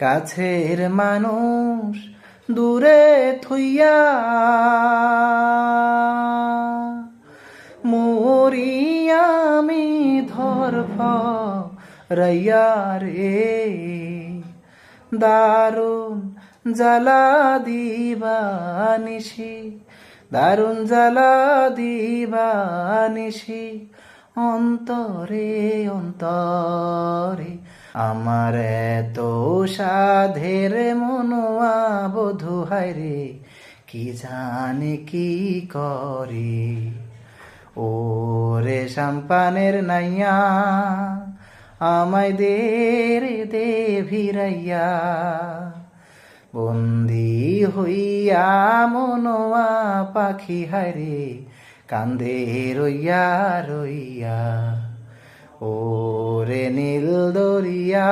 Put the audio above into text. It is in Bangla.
কাছের মানুষ দূরে থুইয়া মরিয়ামি ধরফ রাইয়া রে। দারুণ জ্বালা দিবানিসি দারুণ জ্বালা দিবানিসি অন্তরে অন্তরে। আমার এত সাধের মনোয়া বধু হায়রে কি জানে কি করে? রে সাম্পানের নাইয়া, আমায় দে রে, দে ভিরাইয়া বন্দি হইয়া মনোয়া পাখি হারে কান্দে রইয়া রইয়া। দরিয়া।